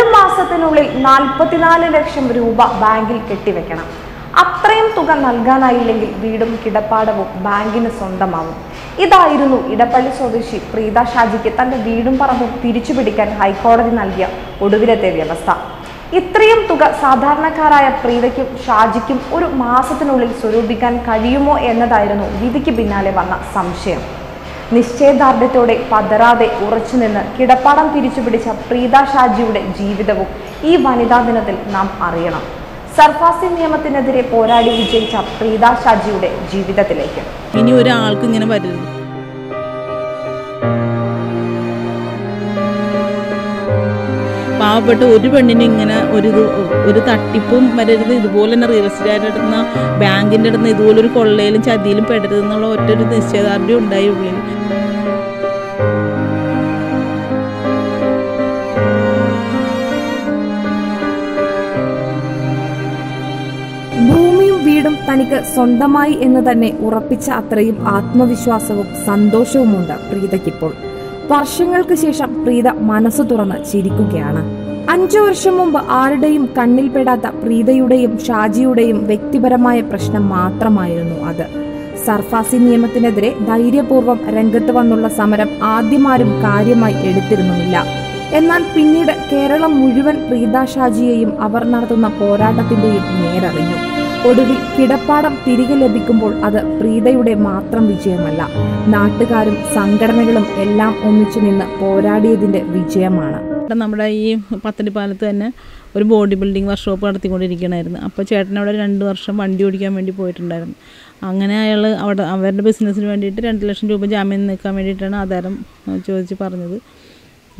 ഒരു മാസത്തിനുള്ളിൽ നാൽപ്പത്തിനാല് ലക്ഷം രൂപ ബാങ്കിൽ കെട്ടിവെക്കണം. അത്രയും തുക നൽകാനായില്ലെങ്കിൽ വീടും കിടപ്പാടവും ബാങ്കിന് സ്വന്തമാവും. ഇതായിരുന്നു ഇടപ്പള്ളി സ്വദേശി പ്രീത ഷാജിക്ക് തന്റെ വീടും പറമ്പും തിരിച്ചു പിടിക്കാൻ ഹൈക്കോടതി നൽകിയ ഒടുവിലത്തെ വ്യവസ്ഥ. ഇത്രയും തുക സാധാരണക്കാരായ പ്രീതയ്ക്കും ഷാജിക്കും ഒരു മാസത്തിനുള്ളിൽ സ്വരൂപിക്കാൻ കഴിയുമോ എന്നതായിരുന്നു വിധിക്ക് പിന്നാലെ വന്ന സംശയം. നിശ്ചയദാർഢ്യത്തോടെ പതറാതെ ഉറച്ചുനിന്ന് കിടപ്പാടം തിരിച്ചുപിടിച്ച പ്രീത ഷാജിയുടെ ജീവിതവും ഈ വനിതാ ദിനത്തിൽ നാം അറിയണം. സർഫാസി നിയമത്തിനെതിരെ പോരാടി വിജയിച്ച പ്രീത ഷാജിയുടെ ജീവിതത്തിലേക്ക്. ഇനി ഒരാൾക്ക് ഇങ്ങനെ വരരുത്. പാവപ്പെട്ട ഒരു പെണ്ണിന് ഇങ്ങനെ ഒരു ഒരു തട്ടിപ്പും വരരുത് ഇതുപോലെ തന്നെ റിയൽ എസ്റ്റേറ്റ് എടുക്കുന്ന ബാങ്കിന്റെ അടുത്ത് ഇതുപോലെ ഒരു കൊള്ളയിലും ചതിയിലും പെടരുത് എന്നുള്ള ഒറ്റൊരു നിശ്ചയദാർഢ്യം ഉണ്ടായി ഉള്ളിൽ. തനിക്ക് സ്വന്തമായി എന്ന് തന്നെ ഉറപ്പിച്ച അത്രയും ആത്മവിശ്വാസവും സന്തോഷവുമുണ്ട് പ്രീതയ്ക്കിപ്പോൾ. വർഷങ്ങൾക്ക് ശേഷം പ്രീത മനസ്സ് തുറന്ന് ചിരിക്കുകയാണ്. അഞ്ചു വർഷം മുമ്പ് ആരുടെയും കണ്ണിൽപ്പെടാത്ത പ്രീതയുടെയും ഷാജിയുടെയും വ്യക്തിപരമായ പ്രശ്നം മാത്രമായിരുന്നു അത്. സർഫാസി നിയമത്തിനെതിരെ ധൈര്യപൂർവം രംഗത്ത് വന്നുള്ള സമരം ആദ്യമാരും കാര്യമായി എടുത്തിരുന്നുമില്ല. എന്നാൽ പിന്നീട് കേരളം മുഴുവൻ പ്രീത ഷാജിയെയും അവർ നടത്തുന്ന പോരാട്ടത്തിന്റെയും നേരറിഞ്ഞു. ഒടുവിൽ കിടപ്പാടം തിരികെ ലഭിക്കുമ്പോൾ അത് പ്രീതയുടെ മാത്രം വിജയമല്ല. നാട്ടുകാരും സംഘടനകളും എല്ലാം ഒന്നിച്ചു നിന്ന് പോരാടിയതിന്റെ വിജയമാണ്. നമ്മുടെ ഈ പത്തടിപ്പാലത്ത് തന്നെ ഒരു ബോഡി ബിൽഡിംഗ് വർക്ക്ഷോപ്പ് നടത്തിക്കൊണ്ടിരിക്കണമായിരുന്നു അപ്പോൾ ചേട്ടൻ അവിടെ രണ്ട് വർഷം വണ്ടി ഓടിക്കാൻ വേണ്ടി പോയിട്ടുണ്ടായിരുന്നു. അങ്ങനെ അയാൾ അവിടെ അവരുടെ ബിസിനസ്സിന് വേണ്ടിയിട്ട് രണ്ട് ലക്ഷം രൂപ ജാമ്യം നിൽക്കാൻ വേണ്ടിയിട്ടാണ് ആധാരം ചോദിച്ച് പറഞ്ഞത്.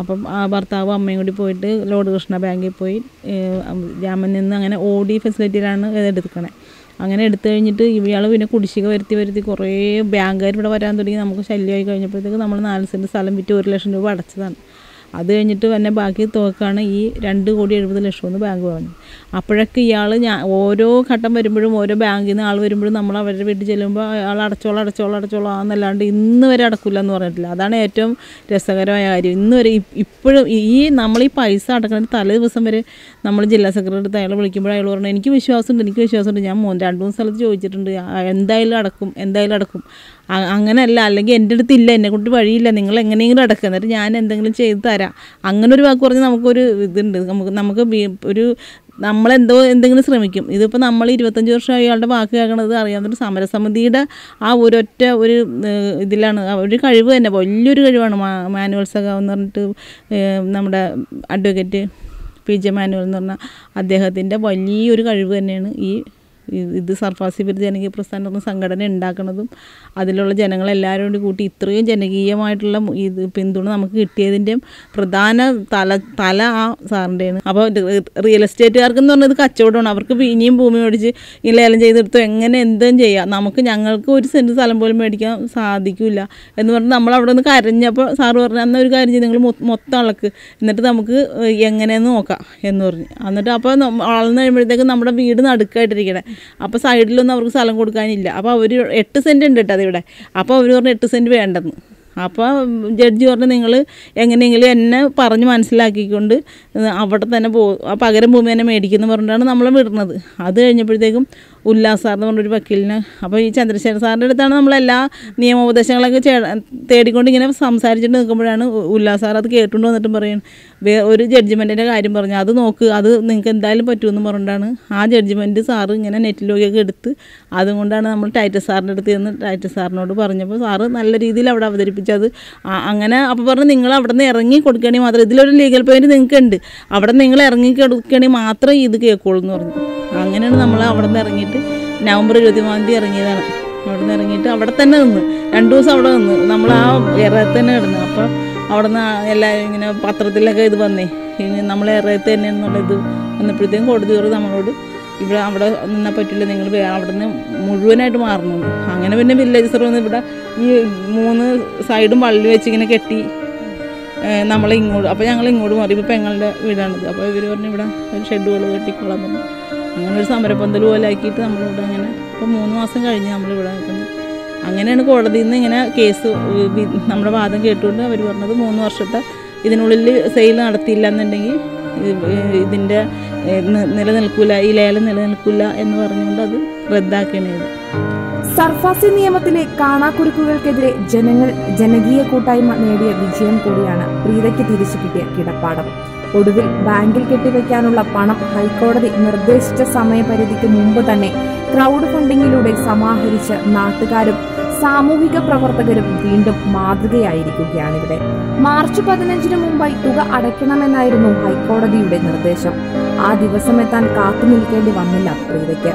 അപ്പം ആ ഭർത്താവും അമ്മയും കൂടി പോയിട്ട് ലോഡ് കൃഷ്ണ ബാങ്കിൽ പോയി ജാമ്യം നിന്ന് അങ്ങനെ ഓടി ഫെസിലിറ്റിയിലാണ് എടുക്കണേ അങ്ങനെ എടുത്തു കഴിഞ്ഞിട്ട് ഇയാൾ പിന്നെ കുടിശ്ശിക വരുത്തി വരുത്തി കുറേ ബാങ്കുകാർ ഇവിടെ വരാൻ തുടങ്ങി. നമുക്ക് ശല്യമായി കഴിഞ്ഞപ്പോഴത്തേക്ക് നമ്മൾ നാല് സെന്റ് സ്ഥലം വിറ്റ് ഒരു ലക്ഷം രൂപ അടച്ചതാണ്. അത് കഴിഞ്ഞിട്ട് തന്നെ ബാക്കി തുകക്കാണ് ഈ രണ്ട് കോടി എഴുപത് ലക്ഷം എന്ന് ബാങ്ക് പറഞ്ഞു. അപ്പോഴൊക്കെ ഇയാൾ ഞാൻ ഓരോ ഘട്ടം വരുമ്പോഴും ഓരോ ബാങ്കിൽ നിന്ന് ആൾ വരുമ്പോഴും നമ്മൾ അവരുടെ വീട്ടിൽ ചെല്ലുമ്പോൾ അയാൾ അടച്ചോളാം അടച്ചോളാം അടച്ചോളാം എന്നല്ലാണ്ട് ഇന്ന് വരെ അടക്കില്ല എന്ന് പറഞ്ഞിട്ടില്ല. അതാണ് ഏറ്റവും രസകരമായ കാര്യം. ഇന്ന് വരെ ഇപ്പോഴും ഈ നമ്മൾ ഈ പൈസ അടക്കുന്ന തലേ ദിവസം വരെ നമ്മൾ ജില്ലാ സെക്രട്ടറി അടുത്ത് അയാൾ വിളിക്കുമ്പോൾ അയാൾ പറഞ്ഞു എനിക്ക് വിശ്വാസമുണ്ട് എനിക്ക് വിശ്വാസമുണ്ട്. ഞാൻ രണ്ട് മൂന്ന് സ്ഥലത്ത് ചോദിച്ചിട്ടുണ്ട് എന്തായാലും അടക്കും എന്തായാലും അടക്കും. അങ്ങനെയല്ല അല്ലെങ്കിൽ എന്റെ അടുത്ത് ഇല്ല. എന്നെ കൊണ്ട് വഴിയില്ല. നിങ്ങൾ എങ്ങനെയെങ്കിലും അടക്കുക എന്നിട്ട് ഞാൻ എന്തെങ്കിലും ചെയ്ത് തരാം. അങ്ങനെ ഒരു വാക്ക് പറഞ്ഞ് നമുക്കൊരു ഇതുണ്ട്. നമുക്ക് നമുക്ക് ഒരു നമ്മളെന്തോ എന്തെങ്കിലും ശ്രമിക്കും. ഇതിപ്പോൾ നമ്മൾ ഇരുപത്തഞ്ച് വർഷം അയാളുടെ വാക്ക് കേൾക്കണത് അറിയാവുന്നൊരു സമരസമിതിയുടെ ആ ഒരൊറ്റ ഒരു ഇതിലാണ്. ഒരു കഴിവ് തന്നെ. വലിയൊരു കഴിവാണ് മാനുവൽ സഖാവ് എന്ന് പറഞ്ഞിട്ട് നമ്മുടെ അഡ്വക്കേറ്റ് പി ജെ മാനുവൽ എന്ന് പറഞ്ഞ അദ്ദേഹത്തിന്റെ വലിയൊരു കഴിവ് തന്നെയാണ് ഈ ഇത് സർഫാസി വിരുദ്ധ ജനകീയ പ്രസ്ഥാനം എന്ന സംഘടന ഉണ്ടാക്കുന്നതും അതിലുള്ള ജനങ്ങളെല്ലാവരും കൂടി കൂട്ടി ഇത്രയും ജനകീയമായിട്ടുള്ള ഇത് പിന്തുണ നമുക്ക് കിട്ടിയതിന്റെയും പ്രധാന തല തല ആ സാറിന്റെയാണ്. അപ്പോൾ റിയൽ എസ്റ്റേറ്റുകാർക്ക് എന്ന് പറഞ്ഞത് കച്ചവടമാണ്. അവർക്ക് ഇനിയും ഭൂമി മേടിച്ച് ഈ ലേലം ചെയ്തെടുത്തോ എങ്ങനെ എന്തും ചെയ്യാം. നമുക്ക് ഞങ്ങൾക്ക് ഒരു സെന്റ് സ്ഥലം പോലും മേടിക്കാൻ സാധിക്കില്ല എന്ന് പറഞ്ഞ് നമ്മൾ അവിടെ നിന്ന് കരഞ്ഞപ്പോൾ സാറ് പറഞ്ഞു അന്ന ഒരു കാര്യം ചെയ്ത് നിങ്ങൾ മൊത്തം അളക്ക്. എന്നിട്ട് നമുക്ക് എങ്ങനെയെന്ന് നോക്കാം എന്ന് പറഞ്ഞു. എന്നിട്ട് അപ്പോൾ വളർന്നു കഴിയുമ്പോഴത്തേക്കും നമ്മുടെ വീട് നടുക്കായിട്ടിരിക്കണേ. അപ്പോൾ സൈഡിലൊന്നും അവർക്ക് സ്ഥലം കൊടുക്കാനില്ല. അപ്പോൾ അവർ എട്ട് സെന്റ് ഉണ്ട് കേട്ടോ അതിവിടെ. അപ്പോൾ അവർ പറഞ്ഞു എട്ട് സെന്റ് വേണ്ടെന്ന്. അപ്പോൾ ജഡ്ജി പറഞ്ഞു നിങ്ങൾ എങ്ങനെയെങ്കിലും എന്നെ പറഞ്ഞ് മനസ്സിലാക്കിക്കൊണ്ട് അവിടെ തന്നെ പോ പകരം ഭൂമി തന്നെ മേടിക്കുന്നു പറഞ്ഞിട്ടാണ് നമ്മളെ വിടുന്നത്. അത് കഴിഞ്ഞപ്പോഴത്തേക്കും ഉല്ലാസ് സാർ എന്ന് പറഞ്ഞൊരു വക്കീലിന് അപ്പോൾ ഈ ചന്ദ്രശേഖർ സാറിന്റെ അടുത്താണ് നമ്മളെല്ലാ നിയമോപദേശങ്ങളൊക്കെ ചേ തേടിക്കൊണ്ട് ഇങ്ങനെ സംസാരിച്ചിട്ട് നിൽക്കുമ്പോഴാണ് ഉല്ലാസ് സാർ അത് കേട്ടുകൊണ്ട് വന്നിട്ടും പറയും വേ ഒരു ജഡ്ജ്മെന്റിന്റെ കാര്യം പറഞ്ഞു അത് നോക്ക് അത് നിങ്ങൾക്ക് എന്തായാലും പറ്റുമെന്ന് പറഞ്ഞിട്ടാണ് ആ ജഡ്ജ്മെന്റ് സാറ് ഇങ്ങനെ നെറ്റിലൊക്കെ എടുത്ത് അതുകൊണ്ടാണ് നമ്മൾ ടൈറ്റസ് സാറിന്റെ അടുത്ത് ചെന്ന് ടൈറ്റസ് സാറിനോട് പറഞ്ഞപ്പോൾ സാറ് നല്ല രീതിയിൽ അവിടെ അവതരിപ്പിച്ചത് ആ- അങ്ങനെ അപ്പോൾ പറഞ്ഞു നിങ്ങൾ അവിടെ നിന്ന് ഇറങ്ങി കൊടുക്കുകയാണെങ്കിൽ മാത്രം. ഇതിലൊരു ലീഗൽ പോയിന്റ് നിങ്ങൾക്ക് ഉണ്ട്. അവിടെ നിങ്ങൾ ഇറങ്ങി കൊടുക്കുകയാണെങ്കിൽ മാത്രം ഇത് കേൾക്കുള്ളൂ എന്ന് പറഞ്ഞു. അങ്ങനെയാണ് നമ്മൾ അവിടെ നിന്ന് ഇറങ്ങിയിട്ട് നവംബർ ഇരുപത്തി മൂന്നാം തീയതി ഇറങ്ങിയതാണ്. അവിടെ നിന്ന് ഇറങ്ങിയിട്ട് അവിടെ തന്നെ നിന്ന്. രണ്ട് ദിവസം അവിടെ നിന്ന്. നമ്മൾ ആ എറയത്ത് തന്നെ കിടന്നു. അപ്പോൾ അവിടെ നിന്ന് എല്ലാവരും ഇങ്ങനെ പത്രത്തിലൊക്കെ ഇത് വന്നേ. ഇനി നമ്മൾ എറയത്ത് തന്നെ എന്നുള്ള ഇത് വന്നപ്പോഴത്തേക്കും കോടതി നമ്മളോട് ഇവിടെ അവിടെ നിന്നാൽ പറ്റില്ല നിങ്ങൾ അവിടെ നിന്ന് മുഴുവനായിട്ട് മാറുന്നു അങ്ങനെ പിന്നെ വില്ലേജ് വന്ന് ഇവിടെ ഈ മൂന്ന് സൈഡും വള്ളി വെച്ച് ഇങ്ങനെ കെട്ടി നമ്മളെ ഇങ്ങോട്ട് അപ്പോൾ ഞങ്ങൾ ഇങ്ങോട്ട് മാറി. ഇപ്പോൾ പെങ്ങളുടെ വീടാണിത്. അപ്പോൾ ഇവർ പറഞ്ഞു ഇവിടെ ഒരു ഷെഡ് പോലെ കെട്ടിക്കോളാൻ പറഞ്ഞു. അങ്ങനെ ഒരു സമരപ്പന്തൽ പോലെ ആക്കിയിട്ട് നമ്മളിവിടെ അങ്ങനെ ഇപ്പോൾ മൂന്ന് മാസം കഴിഞ്ഞ് നമ്മളിവിടെ നിൽക്കുന്നത് അങ്ങനെയാണ് കോടതിയിൽ നിന്ന് ഇങ്ങനെ കേസ് നമ്മുടെ വാദം കേട്ടുകൊണ്ട് അവർ പറഞ്ഞത് മൂന്ന് വർഷത്തെ ഇതിനുള്ളിൽ സെയിൽ നടത്തിയില്ല എന്നുണ്ടെങ്കിൽ ഇതിന്റെ നിലനിൽക്കില്ല ഈ ലേലം നിലനിൽക്കില്ല എന്ന് പറഞ്ഞുകൊണ്ട് അത് റദ്ദാക്കണേത് സർഫാസി നിയമത്തിലെ കാണാക്കുരുക്കുകൾക്കെതിരെ ജനങ്ങൾ ജനകീയ കൂട്ടായ്മ നേടിയ വിജയം കൂടിയാണ് പ്രീതയ്ക്ക് തിരിച്ചു കിട്ടിയ കിടപ്പാടം. ഒടുവിൽ ബാങ്കിൽ കെട്ടിവെക്കാനുള്ള പണം ഹൈക്കോടതി നിർദ്ദേശിച്ച സമയപരിധിക്ക് മുമ്പ് തന്നെ ക്രൗഡ് ഫണ്ടിങ്ങിലൂടെ സമാഹരിച്ച് നാട്ടുകാരും സാമൂഹിക പ്രവർത്തകരും വീണ്ടും മാതൃകയായിരിക്കുകയാണ് ഇവിടെ മാർച്ച് പതിനഞ്ചിന് മുമ്പായി തുക അടയ്ക്കണമെന്നായിരുന്നു ഹൈക്കോടതിയുടെ നിർദ്ദേശം. ആ ദിവസം എത്താൻ കാത്തു നിൽക്കേണ്ടി വന്നില്ല പ്രീതയ്ക്ക്.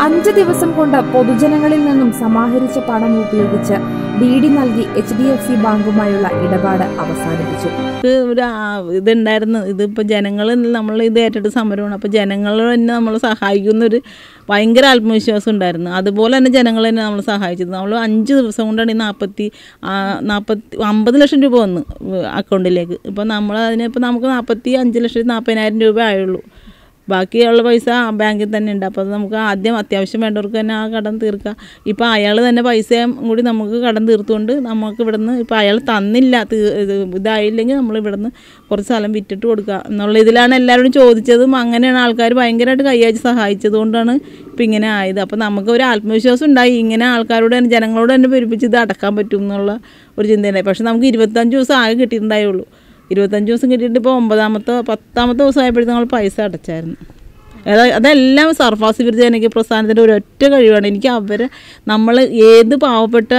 അഞ്ച് ദിവസം കൊണ്ട് പൊതുജനങ്ങളിൽ നിന്നും സമാഹരിച്ച പണം ഉപയോഗിച്ച് ഡി ഡി നൽകി എച്ച് ഡി എഫ് സി ബാങ്കുമായുള്ള ഇടപാട് അവസാനിപ്പിച്ചു. ഇതുണ്ടായിരുന്നു. ഇതിപ്പോൾ ജനങ്ങൾ നമ്മൾ ഇത് ഏറ്റെടുത്ത് സമരമാണ്. അപ്പോൾ ജനങ്ങൾ തന്നെ നമ്മൾ സഹായിക്കുന്ന ഒരു ഭയങ്കര ആത്മവിശ്വാസം ഉണ്ടായിരുന്നു. അതുപോലെ തന്നെ ജനങ്ങൾ തന്നെ നമ്മൾ സഹായിച്ചത് നമ്മൾ അഞ്ച് ദിവസം കൊണ്ടാണ് ഈ നാൽപ്പത്തി നാൽപ്പത്തി അമ്പത് ലക്ഷം രൂപ വന്ന് അക്കൗണ്ടിലേക്ക്. ഇപ്പോൾ നമ്മൾ അതിനെ അതിനിപ്പോൾ നമുക്ക് നാൽപ്പത്തി അഞ്ച് ലക്ഷത്തി നാൽപ്പതിനായിരം രൂപ ആയുള്ളൂ. ബാക്കിയുള്ള പൈസ ബാങ്കിൽ തന്നെ ഉണ്ട്. അപ്പോൾ നമുക്ക് ആദ്യം അത്യാവശ്യം വേണ്ടവർക്ക് തന്നെ ആ കടം തീർക്കാം. ഇപ്പോൾ അയാൾ തന്നെ പൈസയും കൂടി നമുക്ക് കടം തീർത്തുകൊണ്ട് നമുക്ക് ഇവിടുന്ന് ഇപ്പോൾ അയാൾ തന്നില്ല ഇതായില്ലെങ്കിൽ നമ്മൾ ഇവിടുന്ന് കുറച്ച് സ്ഥലം വിറ്റിട്ട് കൊടുക്കുക എന്നുള്ള ഇതിലാണ് എല്ലാവരോടും ചോദിച്ചതും അങ്ങനെയാണ് ആൾക്കാർ ഭയങ്കരമായിട്ട് കൈയാഴ്ച സഹായിച്ചത് കൊണ്ടാണ് ഇപ്പം ഇങ്ങനെ ആയത്. അപ്പോൾ നമുക്ക് ഒരു ആത്മവിശ്വാസം ഉണ്ടായി. ഇങ്ങനെ ആൾക്കാരോട് തന്നെ ജനങ്ങളോട് തന്നെ പെരുപ്പിച്ച് ഇത് അടക്കാൻ പറ്റും എന്നുള്ള ഒരു ചിന്തയുണ്ടായി. പക്ഷേ നമുക്ക് ഇരുപത്തഞ്ച് ദിവസം ആകെ കിട്ടിയിട്ടുണ്ടായുള്ളൂ. ഇരുപത്തഞ്ച് ദിവസം കിട്ടിയിട്ട് ഇപ്പോൾ ഒമ്പതാമത്തെ പത്താമത്തെ ദിവസമായപ്പോഴത്തേക്കും നമ്മൾ പൈസ അടച്ചായിരുന്നു. അതെല്ലാം സർഫാസി വിരുദ്ധ പ്രസ്ഥാനത്തിന്റെ ഒറ്റ കഴിവാണ്. എനിക്ക് അവരെ നമ്മൾ ഏത് പാവപ്പെട്ട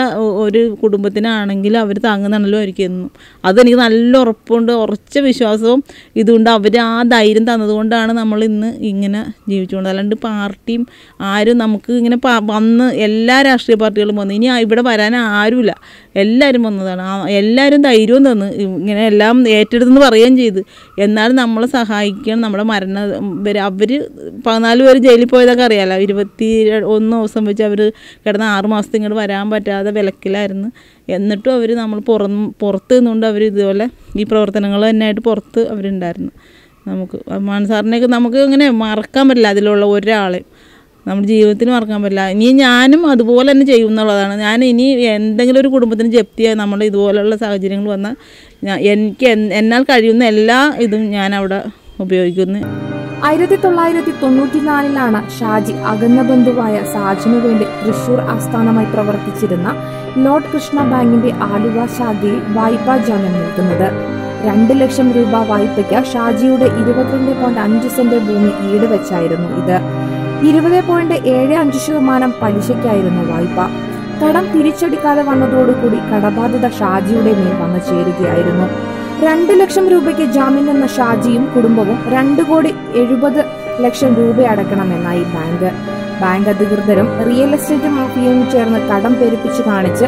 ഒരു കുടുംബത്തിനാണെങ്കിലും അവർ താങ്ങുന്നുണ്ടല്ലോ അവർക്ക് എന്നും. അതെനിക്ക് നല്ല ഉറപ്പുണ്ട് ഉറച്ച വിശ്വാസവും ഇതുകൊണ്ട് അവർ ആ ധൈര്യം തന്നതുകൊണ്ടാണ് നമ്മൾ ഇന്ന് ഇങ്ങനെ ജീവിച്ചുകൊണ്ട്. അല്ലാണ്ട് പാർട്ടിയും ആരും നമുക്ക് ഇങ്ങനെ വന്ന് എല്ലാ രാഷ്ട്രീയ പാർട്ടികളും വന്നു ഇനി ഇവിടെ വരാൻ ആരുമില്ല. എല്ലാവരും വന്നതാണ്. എല്ലാവരും ധൈര്യവും തന്ന് ഇങ്ങനെ എല്ലാം ഏറ്റെടുത്തെന്ന് പറയുകയും ചെയ്ത്. എന്നാലും നമ്മളെ സഹായിക്കണം നമ്മുടെ മരണ അവർ പതിനാല് പേര് ജയിലിൽ പോയതൊക്കെ അറിയാലോ. ഇരുപത്തി ഒന്ന് ദിവസം വെച്ച് അവർ കിടന്ന് ആറ് മാസത്തെ ഇങ്ങോട്ട് വരാൻ പറ്റാതെ വിലക്കിലായിരുന്നു. എന്നിട്ടും അവർ നമ്മൾ പുറം പുറത്ത് നിന്നുകൊണ്ട് അവർ ഇതുപോലെ ഈ പ്രവർത്തനങ്ങൾ തന്നെയായിട്ട് പുറത്ത് അവരുണ്ടായിരുന്നു. നമുക്ക് മാൻസാറിനെയൊക്കെ നമുക്ക് ഇങ്ങനെ മറക്കാൻ പറ്റില്ല അതിലുള്ള ഒരാളെ. നമ്മുടെ ജീവിതത്തിൽ മറക്കാൻ പറ്റില്ല. ഇനി ഞാനും അതുപോലെ തന്നെ ചെയ്യും എന്നുള്ളതാണ്. ഞാൻ ഇനി എന്തെങ്കിലും ഒരു കുടുംബത്തിന് ജപ്തിയായി നമ്മുടെ ഇതുപോലെയുള്ള സാഹചര്യങ്ങൾ വന്നാൽ എനിക്ക് എന്നാൽ കഴിയുന്ന എല്ലാ ഇതും ഞാൻ അവിടെ ഉപയോഗിക്കുന്നു. ആയിരത്തി തൊള്ളായിരത്തി തൊണ്ണൂറ്റിനാലിലാണ് ഷാജി അകന്ന ബന്ധുവായ സാജിനു വേണ്ടി തൃശൂർ ആസ്ഥാനമായി പ്രവർത്തിച്ചിരുന്ന ലോർഡ് കൃഷ്ണ ബാങ്കിന്റെ ആലുവ ശാഖയിൽ വായ്പാ ജാമ്യം നൽകുന്നത് രണ്ട് ലക്ഷം രൂപ വായ്പയ്ക്ക് ഷാജിയുടെ ഇരുപത്തിരണ്ട് പോയിന്റ് അഞ്ച് സെന്റ് ഭൂമി ഈട് വെച്ചായിരുന്നു ഇത്. ഇരുപത് പോയിന്റ് ഏഴ് അഞ്ച് ശതമാനം പലിശയ്ക്കായിരുന്നു വായ്പ. കടം തിരിച്ചടിക്കാതെ വന്നതോടുകൂടി കടബാധ്യത ഷാജിയുടെ മേൽ വന്നു ചേരുകയായിരുന്നു. രണ്ട് ലക്ഷം രൂപയ്ക്ക് ജാമ്യം നിന്ന ഷാജിയും കുടുംബവും രണ്ടു കോടി എഴുപത് ലക്ഷം രൂപ അടക്കണമെന്നായി ബാങ്ക്. ബാങ്ക് അധികൃതരും റിയൽ എസ്റ്റേറ്റ് മാഫിയയും ചേർന്ന് കടം പെരുപ്പിച്ചു കാണിച്ച്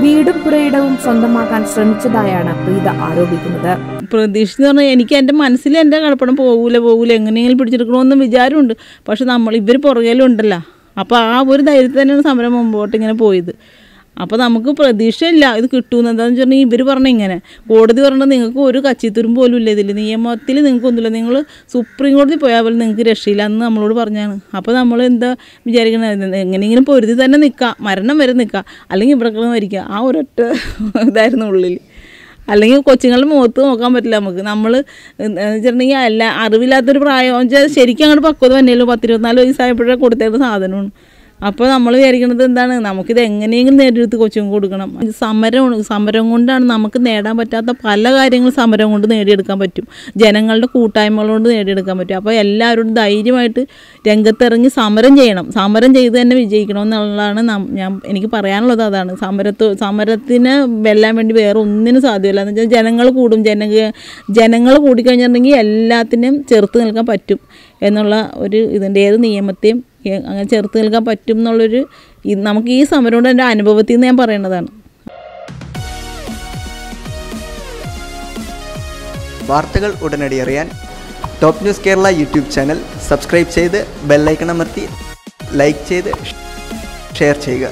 വീടും പുരയിടവും സ്വന്തമാക്കാൻ ശ്രമിച്ചതായാണ് പ്രീത ആരോപിക്കുന്നത്. പ്രതീക്ഷിച്ച് പറഞ്ഞാൽ എനിക്ക് എന്റെ മനസ്സിൽ എന്റെ കടപ്പണം പോകൂല പോകൂല എങ്ങനെയെങ്കിലും പിടിച്ചെടുക്കണമെന്ന് വിചാരമുണ്ട്. പക്ഷെ നമ്മൾ ഇവർ പുറകിലുണ്ടല്ലോ. അപ്പോൾ ആ ഒരു ധൈര്യത്തിൽ തന്നെയാണ് സമരം മുമ്പോട്ട് ഇങ്ങനെ പോയത്. അപ്പോൾ നമുക്ക് പ്രതീക്ഷയില്ല ഇത് കിട്ടുമെന്ന് എന്താണെന്ന് വെച്ചിട്ടുണ്ടെങ്കിൽ ഇവർ പറഞ്ഞ ഇങ്ങനെ. കോടതി പറഞ്ഞത് നിങ്ങൾക്ക് ഒരു കച്ചിത്തുരും പോലും ഇല്ല ഇതിൽ നിയമത്തിൽ നിങ്ങൾക്കൊന്നുമില്ല നിങ്ങൾ സുപ്രീം കോടതി പോയാൽ പോലും നിങ്ങൾക്ക് രക്ഷയില്ല എന്ന് നമ്മളോട് പറഞ്ഞാണ്. അപ്പോൾ നമ്മൾ എന്താ വിചാരിക്കുന്നത് എങ്ങനെയെങ്കിലും പൊരുതി തന്നെ നിൽക്കുക മരണം വരെ നിൽക്കുക അല്ലെങ്കിൽ ഇവിടെ കിടന്ന് മരിക്കുക ആ ഒരൊറ്റ ഇതായിരുന്നു ഉള്ളിൽ അല്ലെങ്കിൽ കൊച്ചുങ്ങളുടെ മുഖത്ത് നോക്കാൻ പറ്റില്ല നമുക്ക്. നമ്മൾ വെച്ചിട്ടുണ്ടെങ്കിൽ അല്ല അറിവില്ലാത്തൊരു പ്രായം. വെച്ചാൽ ശരിക്കും അങ്ങോട്ട് പക്വത തന്നെയല്ലോ പത്തിരുപത്തിനാല് വയസ്സായപ്പോഴേ കൊടുത്തേണ്ട സാധനമാണ്. അപ്പോൾ നമ്മൾ വിചാരിക്കുന്നത് എന്താണ്? നമുക്കിത് എങ്ങനെയെങ്കിലും നേടിയെടുത്ത് കൊച്ചും കൊടുക്കണം. സമരം സമരം കൊണ്ടാണ് നമുക്ക് നേടാൻ പറ്റാത്ത പല കാര്യങ്ങളും സമരം കൊണ്ട് നേടിയെടുക്കാൻ പറ്റും. ജനങ്ങളുടെ കൂട്ടായ്മകൾ കൊണ്ട് നേടിയെടുക്കാൻ പറ്റും. അപ്പോൾ എല്ലാവരോടും ധൈര്യമായിട്ട് രംഗത്തിറങ്ങി സമരം ചെയ്യണം. സമരം ചെയ്ത് തന്നെ വിജയിക്കണം എന്നുള്ളതാണ് ഞാൻ എനിക്ക് പറയാനുള്ളത് അതാണ്. സമരത്ത് സമരത്തിന് വെല്ലാൻ വേണ്ടി വേറെ ഒന്നിനും സാധ്യമല്ല. എന്ന് വെച്ചാൽ ജനങ്ങൾ കൂടും. ജന ജനങ്ങൾ കൂടിക്കഴിഞ്ഞിട്ടുണ്ടെങ്കിൽ എല്ലാത്തിനും ചെറുത്ത് നിൽക്കാൻ പറ്റും എന്നുള്ള ഒരു ഇതിന്റെ ഏത് നിയമത്തെയും അങ്ങനെ ചെറുത്ത് നിൽക്കാൻ പറ്റും എന്നുള്ളൊരു നമുക്ക് ഈ സമരം കൊണ്ട് എന്റെ അനുഭവത്തിൽ നിന്ന് ഞാൻ പറയേണ്ടതാണ് വാർത്തകൾ ഉടനടി അറിയാൻ top news Kerala YouTube channel subscribe ചെയ്ത് ബെല്ലൈക്കൺ അമർത്തി ലൈക്ക് ചെയ്ത് ഷെയർ ചെയ്യുക.